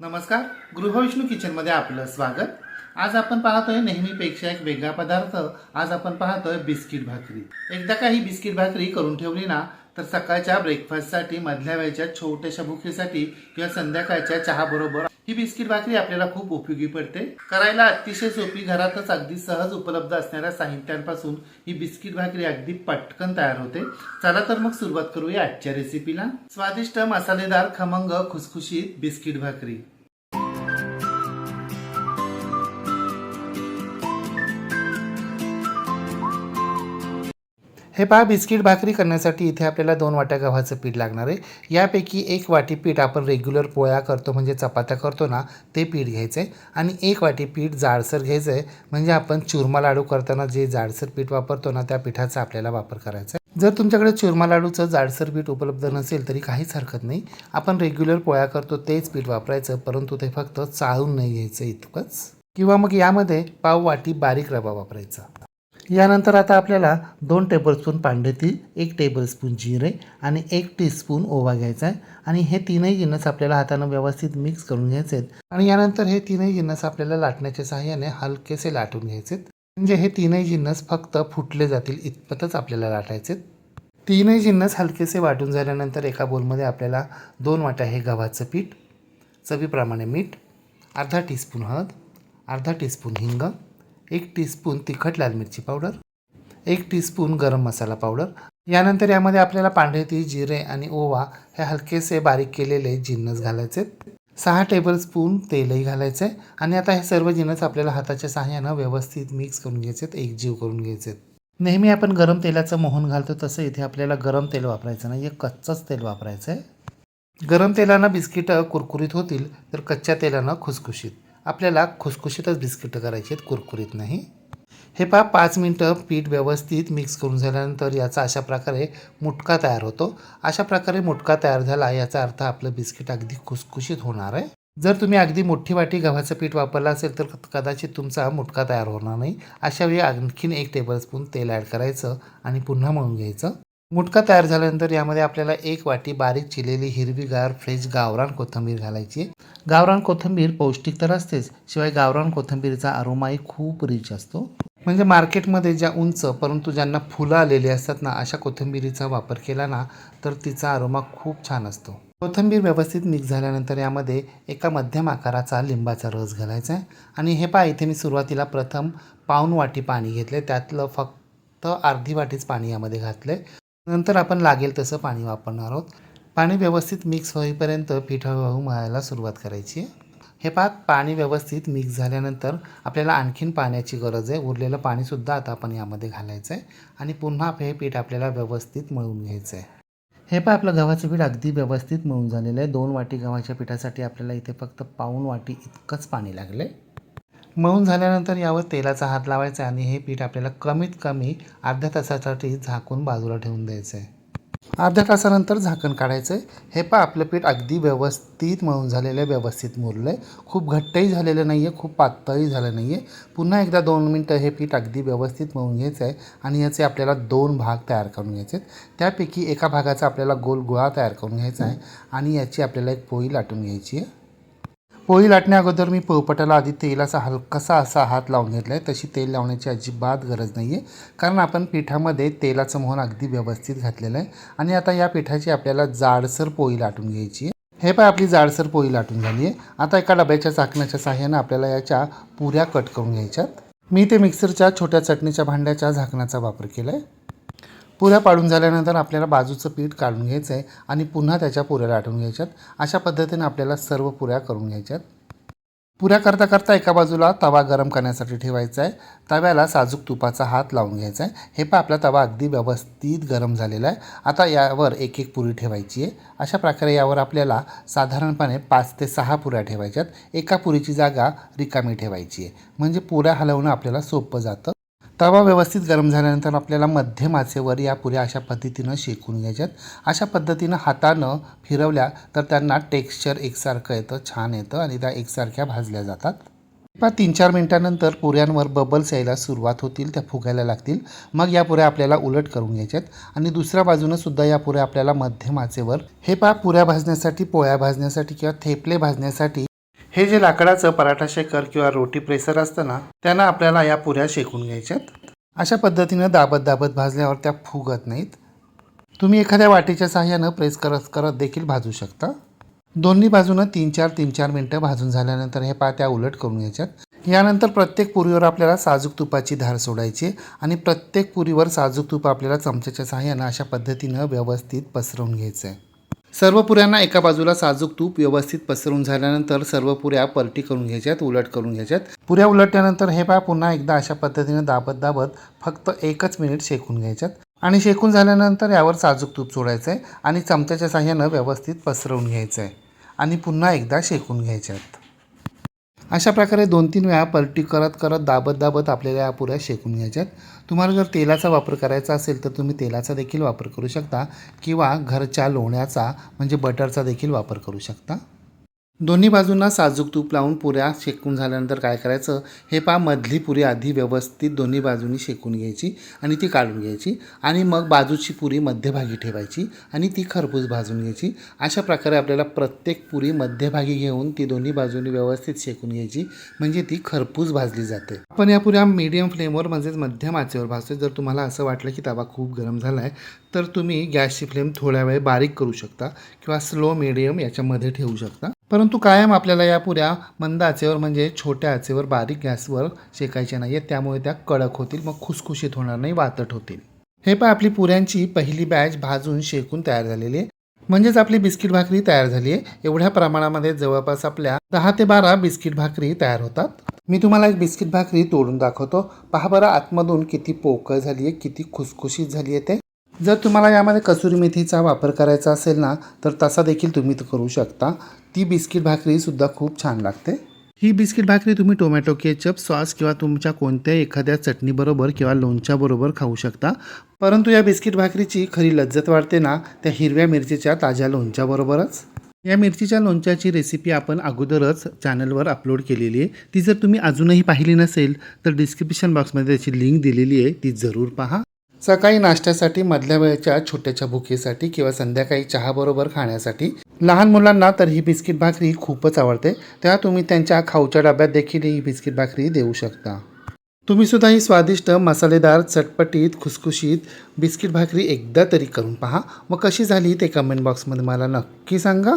नमस्कार गृहविष्णू किचनमध्ये आपलं स्वागत. आज आपण पाहतोय नेहमीपेक्षा एक वेगळा पदार्थ. आज आपण पाहतोय बिस्किट भाकरी. एकदा काही बिस्किट भाकरी करून ठेवली ना तर सकाळच्या ब्रेकफास्टसाठी मधल्या वेळच्या छोट्याशा भुकेसाठी किंवा संध्याकाळच्या चहा बरोबर ही बिस्किट भाकरी आपल्याला खूप उपयोगी पडते. करायला अतिशय सोपी घरातच अगदी सहज उपलब्ध असणाऱ्या साहित्यांपासून ही बिस्किट भाकरी अगदी पटकन तयार होते. चला तर मग सुरुवात करूया आजच्या रेसिपीला स्वादिष्ट मसालेदार खमंग खुसखुशीत बिस्किट भाकरी. हे पहा बिस्किट भाकरी करण्यासाठी इथे आपल्याला दोन वाट्या गव्हाचं पीठ लागणार आहे. यापैकी एक वाटी पीठ आपण रेग्युलर पोळ्या करतो म्हणजे चपात्या करतो ना ते पीठ घ्यायचं आहे आणि एक वाटी पीठ जाडसर घ्यायचं आहे म्हणजे आपण चुरमा लाडू करताना जे जाडसर पीठ वापरतो ना त्या पिठाचा आपल्याला वापर करायचा आहे जर तुमच्याकडे चुरमा लाडूचं जाडसर पीठ उपलब्ध नसेल तरी काहीच हरकत नाही. आपण रेग्युलर पोळ्या करतो तेच पीठ वापरायचं परंतु ते फक्त चाळून नाही घ्यायचं इतकंच. किंवा मग यामध्ये पाव वाटी बारीक रवा वापरायचा. यानंतर आता आपल्याला दोन टेबलस्पून पांढरे एक टेबलस्पून जिरे आणि एक टीस्पून ओवा घ्यायचा आहे. आणि हे तीनही जिन्नस आपल्याला हातानं व्यवस्थित मिक्स करून घ्यायचे आहेत आणि यानंतर हे तीनही जिन्नस आपल्याला लाटण्याच्या सहाय्याने हलकेसे लाटून घ्यायचे आहेत म्हणजे हे तीनही जिन्नस फक्त फुटले जातील इतपतच आपल्याला लाटायचे आहेत. तीनही जिन्नस हलकेसे वाटून झाल्यानंतर एका बोलमध्ये आपल्याला दोन वाट्या हे गव्हाचं पीठ चवीप्रमाणे मीठ अर्धा टीस्पून हळद अर्धा टीस्पून हिंग एक टीस्पून तिखट लाल मिरची पावडर एक टीस्पून गरम मसाला पावडर यानंतर यामध्ये आपल्याला पांढरेती जिरे आणि ओवा हे हलकेसे बारीक केलेले जिन्नस घालायचे. सहा टेबलस्पून तेलही घालायचं आहे आणि आता हे सर्व जिन्नस आपल्याला हाताच्या सहाय्यानं व्यवस्थित मिक्स करून घ्यायचे आहेत एकजीव करून घ्यायचे आहेत नेहमी आपण गरम तेलाचं मोहन घालतो तसं इथे आपल्याला गरम तेल वापरायचं नाही कच्चंच तेल वापरायचं आहे गरम तेलानं बिस्किटं कुरकुरीत होतील तर कच्च्या तेलानं खुसखुशीत. आपल्याला खुसखुशीतच बिस्किटं करायची आहेत कुरकुरीत नाही. हे पहा पाच मिनटं पीठ व्यवस्थित मिक्स करून झाल्यानंतर याचा अशा प्रकारे मुटका तयार होतो. अशा प्रकारे मुटका तयार झाला याचा अर्थ आपलं बिस्किट अगदी खुसखुशीत होणार आहे. जर तुम्ही अगदी मोठी वाटी गव्हाचं पीठ वापरलं असेल तर कदाचित तुमचा मुटका तयार होणार नाही. अशावेळी आणखीन एक टेबलस्पून तेल ॲड करायचं आणि पुन्हा मळून घ्यायचं. मुटका तयार झाल्यानंतर यामध्ये आपल्याला एक वाटी बारीक चिरलेली हिरवीगार फ्रेश गावरान कोथिंबीर घालायची. गावरान कोथिंबीर पौष्टिक तर असतेच शिवाय गावरान कोथिंबीरचा अरोमाही खूप रिच असतो. म्हणजे मार्केटमध्ये ज्या उंच परंतु ज्यांना फुलं आलेली असतात ना अशा कोथिंबीरीचा वापर केला ना तर तिचा अरोमा खूप छान असतो. कोथिंबीर व्यवस्थित मिक्स झाल्यानंतर यामध्ये एका मध्यम आकाराचा लिंबाचा रस घालायचा आहे. आणि हे पहा इथे मी सुरुवातीला प्रथम पाऊन वाटी पाणी घेतले त्यातलं फक्त अर्धी वाटीच पाणी यामध्ये घातलं नंतर आपण लागेल तसं पाणी वापरणार आहोत. पाणी व्यवस्थित मिक्स होईपर्यंत पीठ हळूहळू मळायला सुरुवात करायची. हे पाक पाणी व्यवस्थित मिक्स झाल्यानंतर आपल्याला आणखीन पाण्याची गरज आहे. उरलेलं पाणीसुद्धा आता आपण यामध्ये घालायचं आहे आणि पुन्हा हे पीठ आपल्याला व्यवस्थित मळून घ्यायचं आहे हे पहा आपलं गव्हाचं पीठ अगदी व्यवस्थित मळून झालेलं आहे. दोन वाटी गव्हाच्या पिठासाठी आपल्याला इथे फक्त पाऊन वाटी इतकंच पाणी लागलं आहे मळून झाल्यानंतर यावर तेलाचा हात लावायचा आहे आणि हे पीठ आपल्याला कमीत कमी अर्ध्या तासासाठी झाकून बाजूला ठेवून द्यायचं आहे अर्ध्या तासानंतर झाकण काढायचं आहे हे पहा आपलं पीठ अगदी व्यवस्थित मळून झालेलं आहे व्यवस्थित मुरलं आहे खूप घट्टही झालेलं नाही आहे खूप पातळही झालं नाही आहे पुन्हा एकदा दोन मिनटं हे पीठ अगदी व्यवस्थित मळून घ्यायचं आहे आणि याचे आपल्याला दोन भाग तयार करून घ्यायचे आहेत त्यापैकी एका भागाचा आपल्याला गोल गोळा तयार करून घ्यायचा आहे आणि याची आपल्याला एक पोळी लाटून घ्यायची आहे. पोळी लाटण्या अगोदर मी पोळपटाला आधी तेलाचा हलकासा असा हात लावून घेतला आहे तशी तेल लावण्याची अजिबात गरज नाही आहे कारण आपण पिठामध्ये तेलाचं मोहन अगदी व्यवस्थित घातलेलं आहे. आणि आता या पिठाची आपल्याला जाडसर पोळी लाटून घ्यायची आहे. हे पाय आपली जाडसर पोळी लाटून झाली आहे. आता एका डब्याच्या चाकण्याच्या साह्यानं आपल्याला याच्या पुऱ्या कट करून घ्यायच्यात. मी ते मिक्सरच्या छोट्या चटणीच्या भांड्याच्या झाकणाचा वापर केला आहे पुऱ्या पाडून झाल्यानंतर आपल्याला बाजूचं पीठ काढून घ्यायचं आहे आणि पुन्हा त्याच्या पुऱ्या लाटून घ्यायच्यात. अशा पद्धतीने आपल्याला सर्व पुऱ्या करून घ्यायच्यात. पुऱ्या करता करता एका बाजूला तवा गरम करण्यासाठी ठेवायचा आहे तव्याला साजूक तुपाचा हात लावून घ्यायचा आहे हे पण आपला तवा अगदी व्यवस्थित गरम झालेला आहे आता यावर एक एक पुरी ठेवायची आहे. अशा प्रकारे यावर आपल्याला साधारणपणे पाच ते सहा पुऱ्या ठेवायच्यात. एका पुरीची जागा रिकामी ठेवायची आहे. म्हणजे पुऱ्या हलवणं आपल्याला सोपं जातं. तवा व्यवस्थित गरम झाल्यानंतर आपल्याला मध्यम आचेवर या पुऱ्या अशा पद्धतीनं शेकून घ्यायच्यात. अशा पद्धतीनं हातानं फिरवल्या तर त्यांना टेक्स्चर एकसारखं येतं छान येतं आणि त्या एकसारख्या भाजल्या जातात. पहा तीन चार मिनटानंतर पुऱ्यांवर बबल्स यायला सुरुवात होतील त्या फुगायला लागतील. मग या पुऱ्या आपल्याला उलट करून घ्यायच्यात. आणि दुसऱ्या बाजूनं सुद्धा या पुऱ्या आपल्याला मध्यम आचेवर. हे पहा पुऱ्या भाजण्यासाठी पोळ्या भाजण्यासाठी किंवा थेपले भाजण्यासाठी हे जे लाकडाचं पराठा शेकर किंवा रोटी प्रेसर असतं ना त्यांना आपल्याला या पुऱ्या शेकून घ्यायच्यात. अशा पद्धतीनं दाबत दाबत भाजल्यावर त्या फुगत नाहीत. तुम्ही एखाद्या वाटीच्या सहाय्यानं प्रेस करत करत देखील भाजू शकता. दोन्ही बाजूनं तीन चार तीन चार मिनटं भाजून झाल्यानंतर हे पात्या उलट करून घ्यायच्यात. यानंतर प्रत्येक पुरीवर आपल्याला साजूक तुपाची धार सोडायची आणि प्रत्येक पुरीवर साजूक तूप आपल्याला चमच्याच्या सहाय्यानं अशा पद्धतीनं व्यवस्थित पसरवून घ्यायचं आहे सर्व पुऱ्यांना एका बाजूला साजूक तूप व्यवस्थित पसरून झाल्यानंतर सर्व पुऱ्या पलटी करून घ्यायच्यात उलट करून घ्यायच्यात. पुऱ्या उलटल्यानंतर हे पा पुन्हा एकदा अशा पद्धतीने दाबत दाबत फक्त एकच मिनिट शेकून घ्यायच्यात. आणि शेकून झाल्यानंतर यावर साजूक तूप सोडायचं आहे आणि चमच्याच्या साह्यानं व्यवस्थित पसरवून घ्यायचं आहे आणि पुन्हा एकदा शेकून घ्यायच्यात. अशा प्रकारे दोन तीन वेळा पलटी करत करत दाबत दाबत आपल्याला या पुऱ्या शेकून घ्यायच्यात. तुम्हाला जर तेलाचा वापर करायचा असेल तर तुम्ही तेलाचा देखील वापर करू शकता किंवा घरच्या लोण्याचा म्हणजे बटरचा देखील वापर करू शकता. दोन्ही बाजूंना साजूक तूप लावून पुऱ्या शेकून झाल्यानंतर काय करायचं? हे पा मधली पुरी आधी व्यवस्थित दोन्ही बाजूनी शेकून घ्यायची आणि ती काढून घ्यायची आणि मग बाजूची पुरी मध्यभागी ठेवायची आणि ती खरपूस भाजून घ्यायची. अशा प्रकारे आपल्याला प्रत्येक पुरी मध्यभागी घेऊन ती दोन्ही बाजूनी व्यवस्थित शेकून घ्यायची म्हणजे ती खरपूस भाजली जाते. आपण या पुऱ्या मीडियम फ्लेमवर म्हणजेच मध्यम आचेवर भाजतो जर तुम्हाला असं वाटलं की तवा खूप गरम झाला आहे तर तुम्ही गॅसची फ्लेम थोड्या वेळ बारीक करू शकता किंवा स्लो मिडियम याच्यामध्ये ठेवू शकता. परंतु कायम आपल्याला या पुऱ्या मंद आचेवर म्हणजे छोट्या आचेवर बारीक गॅसवर शेकायच्या नाही आहेत त्यामुळे त्या कडक होतील मग खुसखुशीत होणार नाही वातट होतील. हे पण आपली पुऱ्यांची पहिली बॅच भाजून शेकून तयार झालेली आहे. म्हणजेच आपली बिस्किट भाकरी तयार झाली आहे. एवढ्या प्रमाणामध्ये जवळपास आपल्या दहा ते बारा बिस्किट भाकरी तयार होतात. मी तुम्हाला एक बिस्किट भाकरी तोडून दाखवतो. पहा बरं आतमधून किती पोकळ झाली आहे किती खुसखुशीत झाली आहे ते. जर तुम्हाला यामध्ये कसुरी मेथीचा वापर करायचा असेल ना तर तसा देखील तुम्ही करू शकता. ती बिस्किट भाकरीसुद्धा खूप छान लागते. ही बिस्किट भाकरी तुम्ही टोमॅटो केचप सॉस किंवा तुमच्या कोणत्याही एखाद्या चटणीबरोबर किंवा लोणच्याबरोबर खाऊ शकता. परंतु या बिस्किट भाकरीची खरी लज्जत वाढते ना त्या हिरव्या मिरचीच्या ताज्या लोणच्याबरोबरच या मिरचीच्या लोणच्याची रेसिपी आपण अगोदरच चॅनलवर अपलोड केलेली आहे. ती जर तुम्ही अजूनही पाहिली नसेल तर डिस्क्रिप्शन बॉक्समध्ये त्याची लिंक दिलेली आहे. ती जरूर पहा. सकाळी नाश्त्यासाठी मधल्या वेळेच्या छोट्याच्या भुकेसाठी किंवा संध्याकाळी चहाबरोबर खाण्यासाठी. लहान मुलांना तर ही बिस्किट भाकरी खूपच आवडते. तेव्हा तुम्ही त्यांच्या खाऊच्या डब्यात देखील ही बिस्किट भाकरी देऊ शकता. तुम्ही सुद्धा ही स्वादिष्ट मसालेदार चटपटीत खुसखुशीत बिस्किट भाकरी एकदा तरी करून पहा. मग कशी झाली ते कमेंट बॉक्समध्ये मला नक्की सांगा.